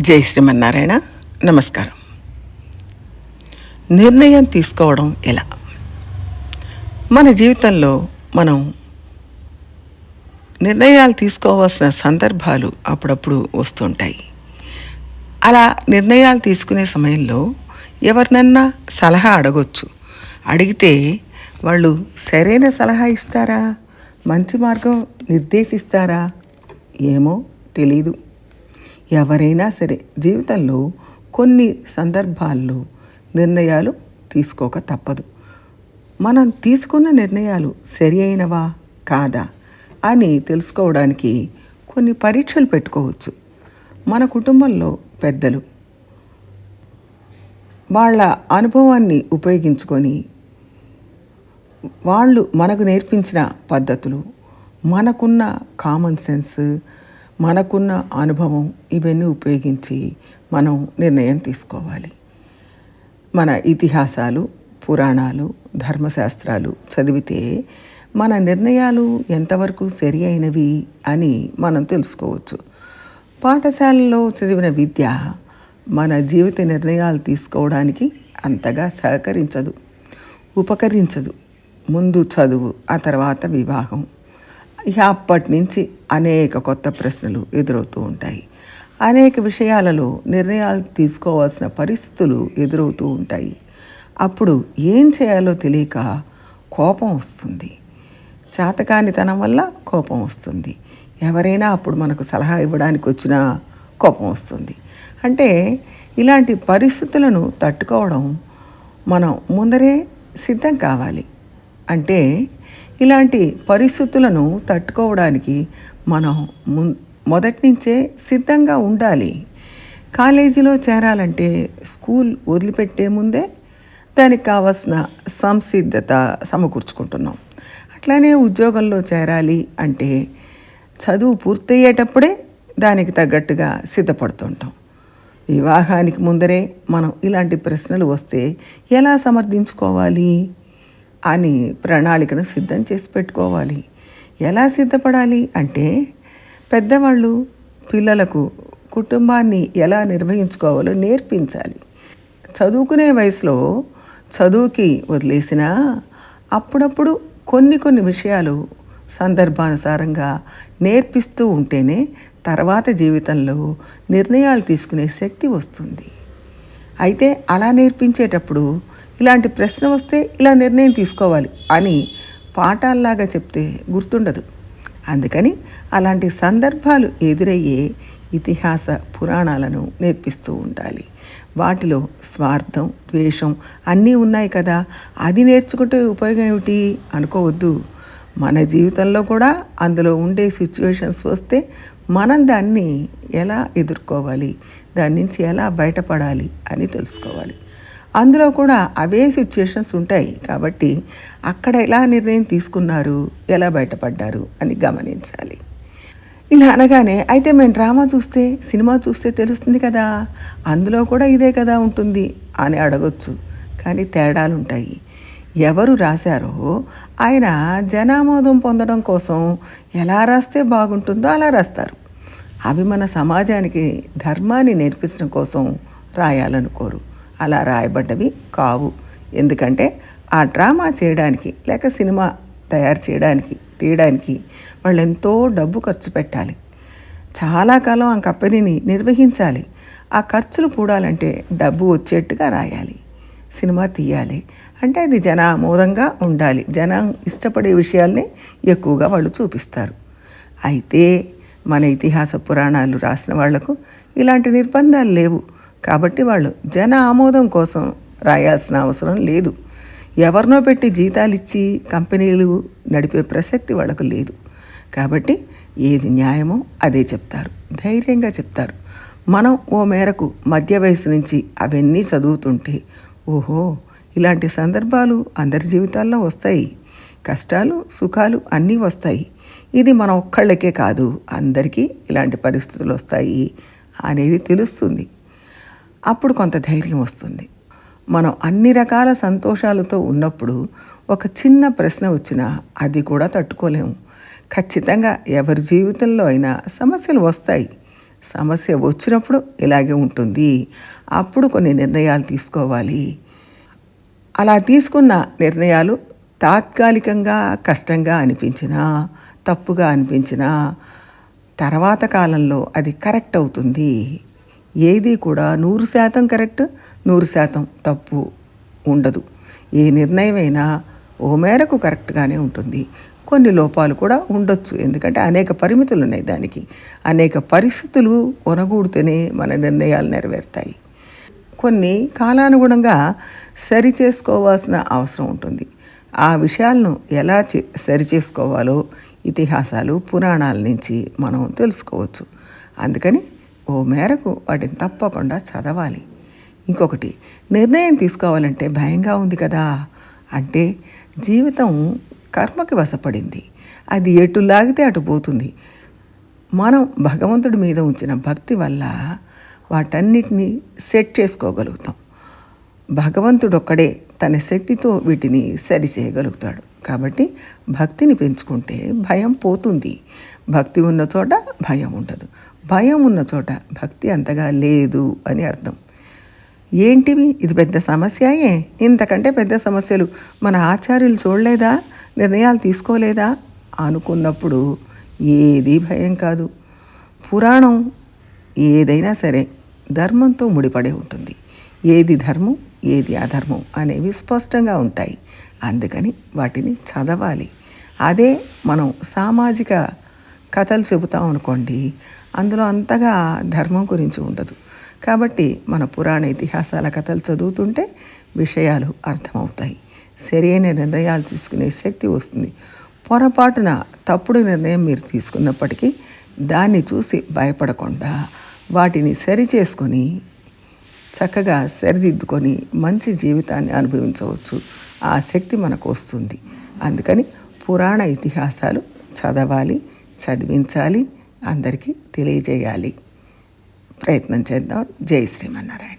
జై శ్రీమన్నారాయణ. నమస్కారం. నిర్ణయం తీసుకోవడం ఎలా? మన జీవితంలో మనం నిర్ణయాలు తీసుకోవాల్సిన సందర్భాలు అప్పుడప్పుడు వస్తుంటాయి. అలా నిర్ణయాలు తీసుకునే సమయంలో ఎవరినన్నా సలహా అడగొచ్చు. అడిగితే వాళ్ళు సరైన సలహా ఇస్తారా? మంచి మార్గం నిర్దేశిస్తారా? ఏమో తెలీదు. ఎవరైనా సరే జీవితంలో కొన్ని సందర్భాల్లో నిర్ణయాలు తీసుకోక తప్పదు. మనం తీసుకున్న నిర్ణయాలు సరి అయినవా? కాదా? అని తెలుసుకోవడానికి కొన్ని పరీక్షలు పెట్టుకోవచ్చు. మన కుటుంబంలో పెద్దలు వాళ్ళ అనుభవాన్ని ఉపయోగించుకొని వాళ్ళు మనకు నేర్పించిన పద్ధతులు మనకున్న కామన్ సెన్స్ మనకున్న అనుభవం ఇవన్నీ ఉపయోగించి మనం నిర్ణయం తీసుకోవాలి. మన ఇతిహాసాలు పురాణాలు ధర్మశాస్త్రాలు చదివితే మన నిర్ణయాలు ఎంతవరకు సరి అయినవి అని మనం తెలుసుకోవచ్చు. పాఠశాలలో చదివిన విద్య మన జీవిత నిర్ణయాలు తీసుకోవడానికి అంతగా సహకరించదు ఉపకరించదు. ముందు చదువు ఆ తర్వాత వివాహం. ఇక అప్పటి నుంచి అనేక కొత్త ప్రశ్నలు ఎదురవుతూ ఉంటాయి. అనేక విషయాలలో నిర్ణయాలు తీసుకోవాల్సిన పరిస్థితులు ఎదురవుతూ ఉంటాయి. అప్పుడు ఏం చేయాలో తెలియక కోపం వస్తుంది. చాతకానితనం వల్ల కోపం వస్తుంది. ఎవరైనా అప్పుడు మనకు సలహా ఇవ్వడానికి వచ్చినా కోపం వస్తుంది. అంటే ఇలాంటి పరిస్థితులను తట్టుకోవడం మనం ముందరే సిద్ధం కావాలి. అంటే ఇలాంటి పరిస్థితులను తట్టుకోవడానికి మనం ము మొదటి నుంచే సిద్ధంగా ఉండాలి. కాలేజీలో చేరాలంటే స్కూల్ వదిలిపెట్టే ముందే దానికి కావాల్సిన సంసిద్ధత సమకూర్చుకుంటున్నాం. అట్లానే ఉద్యోగంలో చేరాలి అంటే చదువు పూర్తయ్యేటప్పుడే దానికి తగ్గట్టుగా సిద్ధపడుతుంటాం. వివాహానికి ముందరే మనం ఇలాంటి ప్రశ్నలు వస్తే ఎలా సమర్థించుకోవాలి? అని ప్రణాళికను సిద్ధం చేసి పెట్టుకోవాలి. ఎలా సిద్ధపడాలి అంటే పెద్దవాళ్ళు పిల్లలకు కుటుంబాన్ని ఎలా నిర్వహించుకోవాలో నేర్పించాలి. చదువుకునే వయసులో చదువుకి వదిలేసినా అప్పుడప్పుడు కొన్ని కొన్ని విషయాలు సందర్భానుసారంగా నేర్పిస్తూ ఉంటేనే తర్వాత జీవితంలో నిర్ణయాలు తీసుకునే శక్తి వస్తుంది. అయితే అలా నేర్పించేటప్పుడు ఇలాంటి ప్రశ్న వస్తే ఇలా నిర్ణయం తీసుకోవాలి అని పాఠాల్లాగా చెప్తే గుర్తుండదు. అందుకని అలాంటి సందర్భాలు ఎదురయ్యే ఇతిహాస పురాణాలను నేర్పిస్తూ ఉండాలి. వాటిలో స్వార్థం ద్వేషం అన్నీ ఉన్నాయి కదా. అది నేర్చుకుంటే ఉపయోగం ఏమిటి అనుకోవద్దు. మన జీవితంలో కూడా అందులో ఉండే సిచ్యువేషన్స్ వస్తే మనం దాన్ని ఎలా ఎదుర్కోవాలి? దాని నుంచి ఎలా బయటపడాలి అని తెలుసుకోవాలి. అందులో కూడా అవే సిచ్యుయేషన్స్ ఉంటాయి. కాబట్టి అక్కడ ఎలా నిర్ణయం తీసుకున్నారు ఎలా బయటపడ్డారు అని గమనించాలి. ఇలా అనగానే అయితే మేము డ్రామా చూస్తే సినిమా చూస్తే తెలుస్తుంది కదా అందులో కూడా ఇదే కదా ఉంటుంది అని అడగొచ్చు. కానీ తేడాలు ఉంటాయి ఎవరు రాశారో ఆయన జనామోదం పొందడం కోసం ఎలా రాస్తే బాగుంటుందో అలా రాస్తారు. అవి మన సమాజానికి ధర్మాన్ని నేర్పించడం కోసం రాయాలనుకోరు. అలా రాయబడ్డవి కావు. ఎందుకంటే ఆ డ్రామా చేయడానికి లేక సినిమా తయారు చేయడానికి తీయడానికి వాళ్ళు ఎంతో డబ్బు ఖర్చు పెట్టాలి. చాలా కాలం ఆ కంపెనీని నిర్వహించాలి. ఆ ఖర్చులు పూడాలంటే డబ్బు వచ్చేట్టుగా రాయాలి. సినిమా తీయాలి. అంటే అది జన ఆమోదంగా ఉండాలి. జనం ఇష్టపడే విషయాల్ని ఎక్కువగా వాళ్ళు చూపిస్తారు. అయితే మన ఇతిహాస పురాణాలు రాసిన వాళ్ళకు ఇలాంటి నిర్బంధాలు లేవు. కాబట్టి వాళ్ళు జన ఆమోదం కోసం రాయాల్సిన అవసరం లేదు. ఎవరినో పెట్టి జీతాలు ఇచ్చి కంపెనీలు నడిపే ప్రసక్తి వాళ్ళకు లేదు. కాబట్టి ఏది న్యాయమో అదే చెప్తారు. ధైర్యంగా చెప్తారు. మనం ఓ మేరకు మధ్య వయసు నుంచి అవన్నీ చదువుతుంటే ఓహో ఇలాంటి సందర్భాలు అందరి జీవితాల్లో వస్తాయి. కష్టాలు సుఖాలు అన్నీ వస్తాయి. ఇది మన ఒక్కళ్ళకే కాదు అందరికీ ఇలాంటి పరిస్థితులు వస్తాయి అనేది తెలుస్తుంది. అప్పుడు కొంత ధైర్యం వస్తుంది. మనం అన్ని రకాల సంతోషాలతో ఉన్నప్పుడు ఒక చిన్న ప్రశ్న వచ్చినా అది కూడా తట్టుకోలేము. ఖచ్చితంగా ఎవరి జీవితంలో అయినా సమస్యలు వస్తాయి. సమస్య వచ్చినప్పుడు ఇలాగే ఉంటుంది. అప్పుడు కొన్ని నిర్ణయాలు తీసుకోవాలి. అలా తీసుకున్న నిర్ణయాలు తాత్కాలికంగా కష్టంగా అనిపించినా తప్పుగా అనిపించినా తర్వాత కాలంలో అది కరెక్ట్ అవుతుంది. ఏది కూడా నూరు శాతం కరెక్ట్ నూరు శాతం తప్పు ఉండదు. ఏ నిర్ణయమైనా ఓ మేరకు కరెక్ట్గానే ఉంటుంది. కొన్ని లోపాలు కూడా ఉండొచ్చు. ఎందుకంటే అనేక పరిమితులు ఉన్నాయి దానికి. అనేక పరిస్థితులు కొనగూడితేనే మన నిర్ణయాలు నెరవేరుతాయి. కొన్ని కాలానుగుణంగా సరి చేసుకోవాల్సిన అవసరం ఉంటుంది. ఆ విషయాలను ఎలా చే సరి చేసుకోవాలో ఇతిహాసాలు పురాణాల నుంచి మనం తెలుసుకోవచ్చు. అందుకని ఓ మేరకు వాటిని తప్పకుండా చదవాలి. ఇంకొకటి నిర్ణయం తీసుకోవాలంటే భయంగా ఉంది కదా? అంటే జీవితం కర్మకి వశపడింది. అది ఎటు లాగితే అటు పోతుంది. మనం భగవంతుడి మీద ఉంచిన భక్తి వల్ల వాటన్నిటినీ సెట్ చేసుకోగలుగుతాం. భగవంతుడు ఒక్కడే తన శక్తితో వీటిని సరి చేయగలుగుతాడు. కాబట్టి భక్తిని పెంచుకుంటే భయం పోతుంది. భక్తి ఉన్న చోట భయం ఉండదు. భయం ఉన్న చోట భక్తి అంతగా లేదు అని అర్థం. ఏంటివి? ఇది పెద్ద సమస్యయే. ఇంతకంటే పెద్ద సమస్యలు మన ఆచార్యులు చూడలేదా? నిర్ణయాలు తీసుకోలేదా? అనుకున్నప్పుడు ఏది భయం కాదు. పురాణం ఏదైనా సరే ధర్మంతో ముడిపడి ఉంటుంది. ఏది ధర్మం ఏది అధర్మం అనేవి స్పష్టంగా ఉంటాయి. అందుకని వాటిని చదవాలి. అదే మనం సామాజిక కథలు చెబుతాం అనుకోండి అందులో అంతగా ధర్మం గురించి ఉండదు. కాబట్టి మన పురాణ ఇతిహాసాల కథలు చదువుతుంటే విషయాలు అర్థమవుతాయి. సరైన నిర్ణయాలు తీసుకునే శక్తి వస్తుంది. పొరపాటున తప్పుడు నిర్ణయం మీరు తీసుకున్నప్పటికీ దాన్ని చూసి భయపడకుండా వాటిని సరి చేసుకొని చక్కగా సరిదిద్దుకొని మంచి జీవితాన్ని అనుభవించవచ్చు. ఆ శక్తి మనకు వస్తుంది. అందుకని పురాణ ఇతిహాసాలు చదవాలి. చదివించాలి. అందరికీ తెలియజేయాలి. ప్రయత్నం చేద్దాం. జై శ్రీమన్నారాయణ.